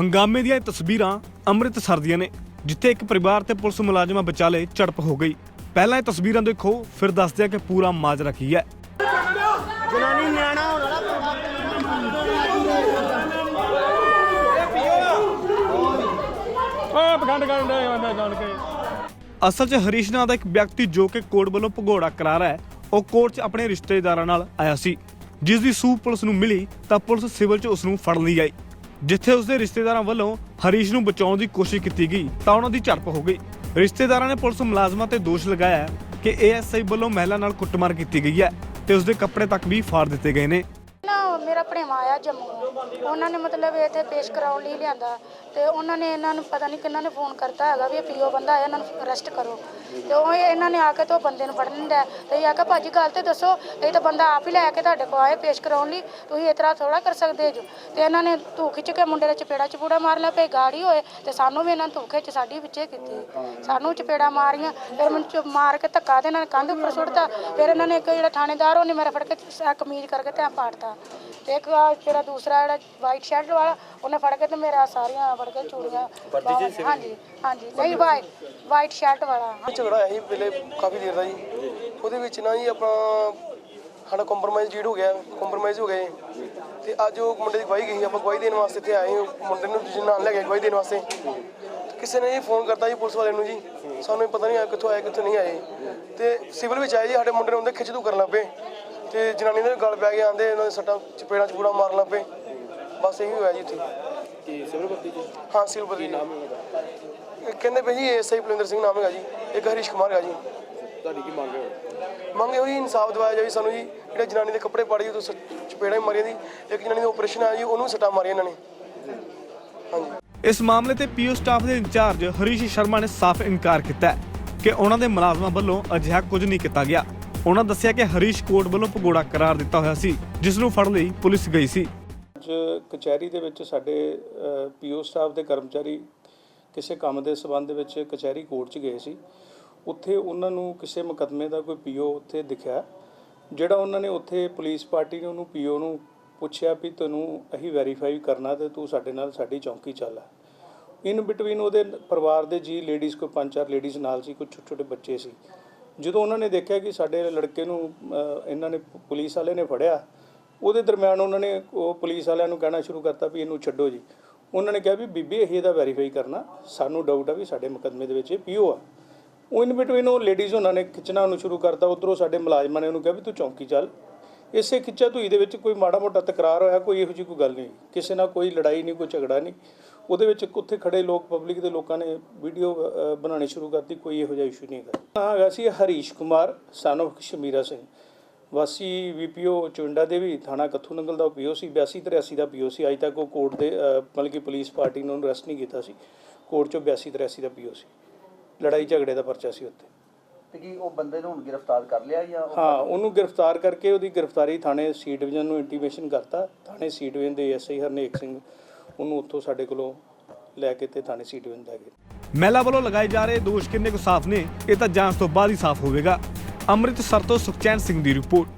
ਹੰਗਾਮੇ ਦੀਆਂ ਇਹ ਤਸਵੀਰਾਂ ਅੰਮ੍ਰਿਤਸਰ ਦੀਆਂ ਨੇ ਜਿੱਥੇ ਇੱਕ ਪਰਿਵਾਰ ਤੇ ਪੁਲਿਸ ਮੁਲਾਜ਼ਮਾਂ ਵਿਚਾਲੇ ਝੜਪ ਹੋ ਗਈ। ਪਹਿਲਾਂ ਇਹ ਤਸਵੀਰਾਂ ਦੇਖੋ ਫਿਰ ਦੱਸਦੇ ਹਾਂ ਕਿ ਪੂਰਾ ਮਾਜਰਾ ਕੀ ਹੈ। ਜਨਾਨੀ ਨਿਆਣਾ ਹੋਣ ਵਾਲਾ ਓਏ ਪਖੰਡ ਕਰਨ ਦੇ ਬੰਦਾ ਜਾਣ ਕੇ ਅਸਲ 'ਚ ਹਰੀਸ਼ ਨਾਂ ਦਾ ਇੱਕ ਵਿਅਕਤੀ ਜੋ ਕਿ ਕੋਰਟ ਵੱਲੋਂ ਭਗੌੜਾ ਕਰਾ ਰਿਹਾ ਹੈ ਉਹ ਕੋਰਟ 'ਚ ਆਪਣੇ ਰਿਸ਼ਤੇਦਾਰਾਂ ਨਾਲ ਆਇਆ ਸੀ। ਜਿਸ ਦੀ ਸੂਹ ਪੁਲਿਸ ਨੂੰ ਮਿਲੀ ਤਾਂ ਪੁਲਿਸ ਸਿਵਲ 'ਚ ਉਸ ਨੂੰ ਫੜ ਲਈ ਆਈ। ਜਿੱਥੇ ਉਸਦੇ ਰਿਸ਼ਤੇਦਾਰਾਂ ਵੱਲੋਂ ਹਰੀਸ਼ ਨੂੰ ਬਚਾਉਣ ਦੀ ਕੋਸ਼ਿਸ਼ ਕੀਤੀ ਗਈ, ਤਾਂ ਉਹਨਾਂ ਦੀ ਝੜਪ ਹੋ ਗਈ। ਰਿਸ਼ਤੇਦਾਰਾਂ ਨੇ ਪੁਲਿਸ ਮੁਲਾਜ਼ਮਾਂ ਤੇ ਦੋਸ਼ ਲਗਾਇਆ ਹੈ ਕਿ ਏਐਸਆਈ ਵੱਲੋਂ ਮਹਿਲਾ ਨਾਲ ਕੁੱਟਮਾਰ ਕੀਤੀ ਗਈ ਹੈ ਤੇ ਉਸਦੇ ਕੱਪੜੇ ਤੱਕ ਵੀ ਫਾੜ ਦਿੱਤੇ ਗਏ ਨੇ। ਮੇਰਾ ਭਣੇਵਾ ਆਇਆ ਜੰਮੂ ਉਹਨਾਂ ਨੇ ਮਤਲਬ ਇੱਥੇ ਪੇਸ਼ ਕਰਾਉਣ ਲਈ ਲਿਆਂਦਾ। ਤੇ ਉਹਨਾਂ ਨੇ ਇਹਨਾਂ ਨੂੰ ਪਤਾ ਨਹੀਂ ਕਿੰਨਾ ਨੇ ਫੋਨ ਕਰਤਾ ਹੈਗਾ ਵੀ ਇਹ ਪੀਓ ਬੰਦਾ ਆਇਆ, ਇਹਨਾਂ ਨੂੰ ਅਰੈਸਟ ਕਰੋ। ਤੇ ਉਹ ਇਹਨਾਂ ਨੇ ਆ ਕੇ ਤੇ ਬੰਦੇ ਨੂੰ ਫੜਨ ਦਾ ਤੇ ਇਹ ਆਖਿਆ ਭਾਜੀ, ਗੱਲ ਤੇ ਦੱਸੋ, ਇਹ ਤਾਂ ਬੰਦਾ ਆਪ ਹੀ ਲੈ ਕੇ ਤੁਹਾਡੇ ਕੋਲ ਆਏ ਪੇਸ਼ ਕਰਾਉਣ ਲਈ। ਤੁਸੀਂ ਇਸ ਤਰ੍ਹਾਂ ਥੋੜਾ ਕਰ ਸਕਦੇ ਜੋ। ਤੇ ਇਹਨਾਂ ਨੇ ਧੂ ਖਿੱਚ ਕੇ ਮੁੰਡੇ ਦੇ ਚਪੇੜਾ ਚਪੂੜਾ ਮਾਰ ਲਿਆ ਪਏ ਗਾੜੀ ਹੋਏ। ਤੇ ਸਾਨੂੰ ਵੀ ਇਹਨਾਂ ਨੇ ਧੂ ਖਿੱਚ ਸਾਡੀ ਵਿੱਚੇ ਕੀਤੀ। ਸਾਨੂੰ ਚਪੇੜਾ ਮਾਰੀਆਂ, ਫਿਰ ਮੈਨੂੰ ਮਾਰ ਕੇ ਧੱਕਾ ਤੇ ਇਹਨਾਂ ਨੇ ਕੰਧ ਉੱਪਰ ਸੁੱਟਤਾ। ਫਿਰ ਇਹਨਾਂ ਨੇ ਇੱਕ ਜਿਹੜਾ ਥਾਣੇਦਾਰ, ਉਹਨੇ ਮੇਰਾ ਫੜ ਕੇ ਕਮੀਜ਼ ਕਰਕੇ ਤੇ ਪਾੜਤਾ। ਤੇ ਇੱਕ ਆਹ ਜਿਹੜਾ ਦੂਸਰਾ ਜਿਹੜਾ ਵਾਈਟ ਸ਼ਰਟ ਵਾਲਾ ਉਹਨੇ ਫੜ ਕੇ ਤੇ ਮੇਰਾ ਸਾਰੀਆਂ ਫੜ ਕੇ ਚੂੜੀਆਂ ਬਾਹਾਂ- ਹਾਂਜੀ ਹਾਂਜੀ। ਨਹੀਂ ਵਾਈਟ ਵਾਈਟ ਸ਼ਰਟ ਵਾਲਾ। ਝਗੜਾ ਹੋਇਆ ਸੀ ਪਹਿਲੇ ਕਾਫੀ ਦੇਰ ਦਾ ਜੀ। ਉਹਦੇ ਵਿੱਚ ਨਾ ਜੀ ਆਪਣਾ ਸਾਡਾ ਕੰਪਰਮਾਈਜ਼ ਡੀਡ ਹੋ ਗਿਆ ਕੰਪਰਮਾਈਜ਼ ਹੋ ਗਏ ਤੇ ਅੱਜ ਉਹ ਮੁੰਡੇ ਦੀ ਗਵਾਹੀ ਗਈ ਆਪਾਂ ਗਵਾਹੀ ਦੇਣ ਵਾਸਤੇ ਇੱਥੇ ਆਏ ਹਾਂ। ਮੁੰਡੇ ਨੂੰ ਦੂਜੇ ਨਾਲ ਲੈ ਕੇ ਗਵਾਹੀ ਦੇਣ ਵਾਸਤੇ। ਕਿਸੇ ਨੇ ਜੀ ਫੋਨ ਕਰਤਾ ਜੀ ਪੁਲਿਸ ਵਾਲੇ ਨੂੰ ਜੀ। ਸਾਨੂੰ ਇਹ ਪਤਾ ਨਹੀਂ ਆਇਆ ਕਿੱਥੋਂ ਆਏ ਕਿੱਥੋਂ ਨਹੀਂ ਆਏ। ਤੇ ਸਿਵਲ ਵਿੱਚ ਆਏ ਜੀ ਸਾਡੇ ਮੁੰਡੇ ਨੂੰ ਉਹਦੇ ਖਿੱਚ ਤੂ ਕਰਨ ਲੱਗ ਪਏ। ਤੇ ਜਨਾਨੀ ਦੇ ਗਲ ਪੈ ਕੇ ਆਂਦੇ ਉਹਨਾਂ ਦੇ ਸੱਟਾਂ ਚਪੇੜਾਂ ਚਪੂੜਾ ਮਾਰਨ ਲੱਗ ਪਏ। ਬਸ ਇਹੀ ਹੋਇਆ ਜੀ ਇੱਥੇ ਕੀ ਸਿਵਲ ਭਰਤੀ ਜੀ ਹਾਂ ਨਾਮ ਹੈ ਕਹਿੰਦੇ ਪਏ ਜੀ ਐਸਆਈ ਬਲਵਿੰਦਰ ਸਿੰਘ ਨਾਮ ਹੈਗਾ ਜੀ। ਇੱਕ ਹਰੀਸ਼ ਕੁਮਾਰ ਹੈਗਾ ਜੀ। ਤੁਹਾਡੀ ਕੀ ਮੰਗ ਹੈ ਮੰਗ ਇਹੋ ਹੀ ਇਨਸਾਫ ਦਿਵਾਇਆ ਜਾਵੇ ਸਾਨੂੰ ਜੀ। ਜਿਹੜੇ ਜਨਾਨੀ ਦੇ ਕੱਪੜੇ ਪਾੜੀ ਉਹ ਚਪੇੜਾਂ ਹੀ ਮਾਰੀਆਂ ਦੀ ਇੱਕ ਜਨਾਨੀ ਦਾ ਆਪਰੇਸ਼ਨ ਆਇਆ ਜੀ ਉਹਨੂੰ ਸੱਟਾਂ ਮਾਰੀਆਂ ਇਹਨਾਂ ਨੇ। ਹਾਂਜੀ। ਇਸ ਮਾਮਲੇ ਤੇ ਪੀਓ ਸਟਾਫ ਦੇ ਇੰਚਾਰਜ ਹਰੀਸ਼ ਸ਼ਰਮਾ ਨੇ ਸਾਫ਼ ਇਨਕਾਰ ਕੀਤਾ ਹੈ ਕਿ ਉਹਨਾਂ ਦੇ ਮੁਲਾਜ਼ਮਾਂ ਵੱਲੋਂ ਅਜਿਹਾ ਕੁਝ ਨਹੀਂ ਕੀਤਾ ਗਿਆ। ਉਹਨਾਂ ਦੱਸਿਆ ਕਿ ਹਰੀਸ਼ ਕੋਰਟ ਵੱਲੋਂ ਭਗੌੜਾ ਕਰਾਰ ਦਿੱਤਾ ਹੋਇਆ ਸੀ, ਜਿਸ ਨੂੰ ਫੜਨ ਲਈ ਪੁਲਿਸ ਗਈ ਸੀ। ਅੱਜ ਕਚਹਿਰੀ ਦੇ ਵਿੱਚ ਸਾਡੇ ਪੀਓ ਸਟਾਫ ਦੇ ਕਰਮਚਾਰੀ ਕਿਸੇ ਕੰਮ ਦੇ ਸਬੰਧ ਵਿੱਚ ਕਚਹਿਰੀ ਕੋਰਟ 'ਚ ਗਏ ਸੀ। ਉੱਥੇ ਉਹਨਾਂ ਨੂੰ ਕਿਸੇ ਮੁਕੱਦਮੇ ਦਾ ਕੋਈ ਪੀਓ ਉੱਥੇ ਦਿਖਿਆ, ਜਿਹੜਾ ਉਹਨਾਂ ਨੇ ਉੱਥੇ ਪੁਲਿਸ ਪਾਰਟੀ ਨੇ, ਉਹਨੂੰ ਪੀਓ ਨੂੰ ਪੁੱਛਿਆ ਵੀ ਤੈਨੂੰ ਅਸੀਂ ਵੈਰੀਫਾਈ ਕਰਨਾ ਤੇ ਤੂੰ ਸਾਡੇ ਨਾਲ ਸਾਡੀ ਚੌਂਕੀ ਚੱਲ ਆ। ਇਨ ਬਿਟਵੀਨ ਉਹਦੇ ਪਰਿਵਾਰ ਦੇ ਜੀ ਲੇਡੀਜ਼ ਕੋਈ ਪੰਜ ਚਾਰ ਲੇਡੀਜ਼ ਨਾਲ ਸੀ ਕੁਝ ਛੋਟੇ ਛੋਟੇ ਬੱਚੇ ਸੀ। ਜਦੋਂ ਉਹਨਾਂ ਨੇ ਦੇਖਿਆ ਕਿ ਸਾਡੇ ਲੜਕੇ ਨੂੰ ਇਹਨਾਂ ਨੇ ਪੁਲਿਸ ਵਾਲੇ ਨੇ ਫੜਿਆ, ਉਹਦੇ ਦਰਮਿਆਨ ਉਹਨਾਂ ਨੇ ਉਹ ਪੁਲਿਸ ਵਾਲਿਆਂ ਨੂੰ ਕਹਿਣਾ ਸ਼ੁਰੂ ਕਰਤਾ ਵੀ ਇਹਨੂੰ ਛੱਡੋ ਜੀ। ਉਹਨਾਂ ਨੇ ਕਿਹਾ ਵੀ ਬੀਬੀ ਇਹ ਇਹਦਾ ਵੈਰੀਫਾਈ ਕਰਨਾ, ਸਾਨੂੰ ਡਾਊਟ ਆ ਵੀ ਸਾਡੇ ਮੁਕੱਦਮੇ ਦੇ ਵਿੱਚ ਇਹ ਪੀਓ ਆ। ਉਹ ਇਨ ਬਿਟਵੀਨ ਉਹ ਲੇਡੀਜ਼ ਉਹਨਾਂ ਨੇ ਖਿੱਚਣਾ ਉਹਨੂੰ ਸ਼ੁਰੂ ਕਰਤਾ, ਉਧਰੋਂ ਸਾਡੇ ਮੁਲਾਜ਼ਮਾਂ ਨੇ ਉਹਨੂੰ ਕਿਹਾ ਵੀ ਤੂੰ ਚੌਂਕੀ ਚੱਲ। ਇਸੇ ਖਿੱਚਾ ਧੂਈ ਦੇ ਵਿੱਚ ਕੋਈ ਮਾੜਾ ਮੋਟਾ ਤਕਰਾਰ ਹੋਇਆ, ਕੋਈ ਇਹੋ ਜਿਹੀ ਕੋਈ ਗੱਲ ਨਹੀਂ। ਕਿਸੇ ਨਾਲ ਕੋਈ ਲੜਾਈ ਨਹੀਂ, ਕੋਈ ਝਗੜਾ ਨਹੀਂ। ਉਹਦੇ ਵਿੱਚ ਉੱਥੇ ਖੜੇ ਲੋਕ ਪਬਲਿਕ ਦੇ ਲੋਕਾਂ ਨੇ ਵੀਡੀਓ ਬਣਾਉਣੀ ਸ਼ੁਰੂ ਕਰਤੀ, ਕੋਈ ਇਹੋ ਜਿਹਾ ਇਸ਼ੂ ਨਹੀਂ ਹੈਗਾ। ਹਾਂ, ਹੈਗਾ ਸੀ ਹਰੀਸ਼ ਕੁਮਾਰ ਸਨ of ਸ਼ਮੀਰਾ ਸਿੰਘ। ਵਾਸੀ ਵੀਪੀਓ ਚੁੰਡਾ ਦੇਵੀ, ਥਾਣਾ ਕੱਥੂ ਨੰਗਲ ਦਾ ਪੀਓ ਸੀ 82 83 ਦਾ ਪੀਓ ਸੀ ਅਜੇ ਤੱਕ ਉਹ ਕੋਰਟ ਦੇ ਮਤਲਬ ਕਿ ਪੁਲਿਸ ਪਾਰਟੀ ਨੇ ਉਹਨੂੰ ਅਰੈਸਟ ਨਹੀਂ ਕੀਤਾ ਸੀ। ਕੋਰਟ ਚੋਂ 82 83 ਦਾ ਪੀਓ ਸੀ ਲੜਾਈ ਝਗੜੇ ਦਾ ਪਰਚਾ ਸੀ ਉੱਤੇ ਤੇ ਕੀ ਉਹ ਬੰਦੇ ਨੂੰ ਹੁਣ ਗ੍ਰਿਫਤਾਰ ਕਰ ਲਿਆ ਜਾਂ ਉਹ- ਹਾਂ ਉਹਨੂੰ ਗ੍ਰਿਫਤਾਰ ਕਰਕੇ ਉਹਦੀ ਗ੍ਰਿਫਤਾਰੀ ਥਾਣੇ ਸੀ ਡਿਵੀਜ਼ਨ ਨੂੰ ਇੰਟੀਮੇਸ਼ਨ ਕਰਤਾ। ਥਾਣੇ ਸੀ ਡਿਵੀਜ਼ਨ ਦੇ ਐਸਆਈ ਹਰਨੇਕ ਸਿੰਘ ਉਹਨੂੰ ਉੱਥੋਂ ਸਾਡੇ ਕੋਲੋਂ ਲੈ ਕੇ ਤੇ ਥਾਣੇ ਸੀ ਡਿਵੀਜ਼ਨ ਲੈ ਗਏ। ਮਹਿਲਾ ਵੱਲੋਂ ਲਗਾਏ ਜਾ ਰਹੇ ਦੋਸ਼ ਕਿੰਨੇ ਕੁ ਸਾਫ਼ ਨੇ ਇਹ ਤਾਂ ਜਾਂਚ ਤੋਂ ਬਾਅਦ ਹੀ ਸਾਫ਼ ਹੋਵੇਗਾ। ਅੰਮ੍ਰਿਤਸਰ ਤੋਂ ਸੁਖਚੈਨ ਸਿੰਘ ਦੀ ਰਿਪੋਰਟ।